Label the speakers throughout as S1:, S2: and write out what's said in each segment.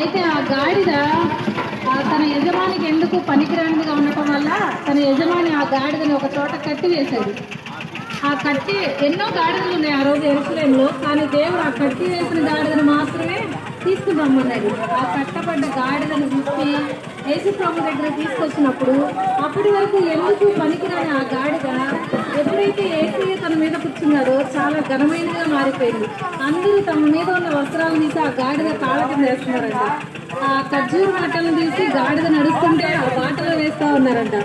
S1: అయితే ఆ గాడిద ఆ తన యజమానికి ఎందుకు పనికిరానిదిగా ఉండటం వల్ల తన యజమాని ఆ గాడిదని ఒక చోట కట్టి వేశాడు. ఆ కట్టి ఎన్నో గాడిదలు ఉన్నాయి ఆ రోజు ఎరుసలేంలో కానీ దేవుడు ఆ కట్టి వేసిన గాడిదను మాత్రమే తీసుకుని రమ్మన్నాడు ఆ కట్టబడ్డ గాడిదను విప్పి యేసు ప్రభు దగ్గర తీసుకొచ్చినప్పుడు అప్పటి వరకు ఎందుకు పనికిరాని ఆ గాడి మీద చాలా ఘనమైనగా మారిపోయింది. అందరూ తమ మీద ఉన్న వస్త్రాలు తీసి ఆ గాడిద కాళ్ళ చేస్తున్నారంట ఆ ఖర్జూర వాటలను తీసి గాడిద నడుస్తుంటే ఆ బాటలో వేస్తా ఉన్నారంట.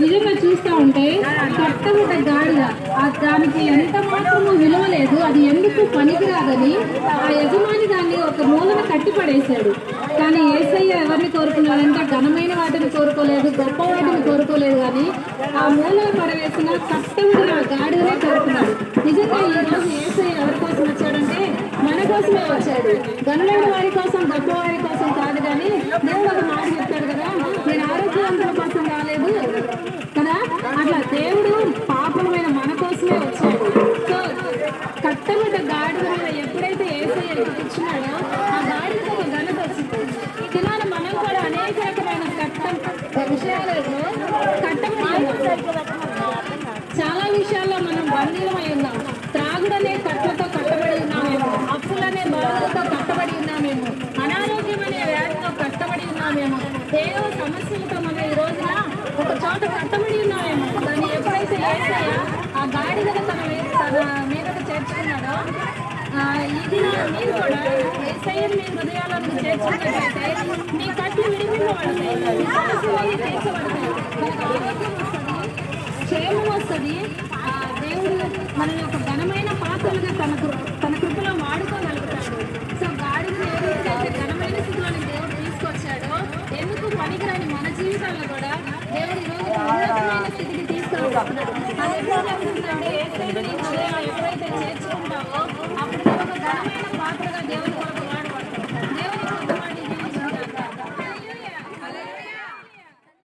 S1: నిజంగా చూస్తా ఉంటే కట్టబడ్డ గాడిద దానికి ఎంత మాత్రము విలువ లేదు. అది ఎందుకు పనికిరాదని ఆ యజమాని దాన్ని ఒక మూలన కట్టి పడేశాడు కానీ ఏసయ్య ఎవరిని కోరుకున్నాడంటే ఘనమైన వాటిని కోరుకోలేదు గొప్ప వాటిని కోరుకోలేదు కానీ ఆ మూలన పడవేసిన కట్టబడిన గాడిదనే కోరుకున్నాడు నిజంగా ఈ రోజు ఏసై ఎవరి కోసం వచ్చాడంటే మన కోసమే వచ్చాడు. ఘనమైన వారి కోసం గొప్ప వారి కోసం కాదు కానీ దేవుడు ఒక మాట చెప్తాడు కదా నేను ఆరోగ్యవంతుల కోసం రాలేదు కదా? అట్లా దేవుడు పాపమైన మన కోసమే వచ్చాడు. సో కట్టబడ్డ గాడిద మీద ఎప్పుడైతే ఏసై కూర్చున్నాడో ఆ గాడిదకు ఒక ఘనత వచ్చింది. దినాన మనం కూడా అనేక రకమైన కట్టం విషయాలు కట్టబడి చాలా విషయాల్లో మనం బందీలమై ఉన్నాం. త్రాగుడనే కట్లతో కట్టబడి ఉన్నామేమో అప్పులనే బాధలతో కట్టబడి ఉన్నామేమో అనారోగ్యం అనే వ్యాధితో కట్టబడి ఉన్నామేమో ఏదో సమస్యలతో మనం ఈ రోజున ఒక చోట కట్టబడి ఉన్నామేమో దాన్ని ఎప్పుడైతే వేసాయో ఆ గాడిదను తన తన మీదకు చేర్చుకున్నాడో ఇది మీరు కూడా ఏసయ్యను మీ హృదయాలను చేర్చుకున్నట్లయితే మీ కట్లు విడిపింపబడతాయి మీ సమస్యలన్నీ తీర్చబడతాయి. మనకు దేవుడు మనల్ని ఒక ఘనమైన పాత్రలుగా తన తన కృపలో వాడుకోగలుగుతాడు. సో గాడిని ఏదైతే ఘనమైన స్థితిలోని దేవుడు తీసుకొచ్చాడో ఎందుకు పనికిరాని మన జీవితాల్లో కూడా దేవుడు ఈరోజు ఉన్నతమైన స్థితికి తీసుకెళ్తున్నాడు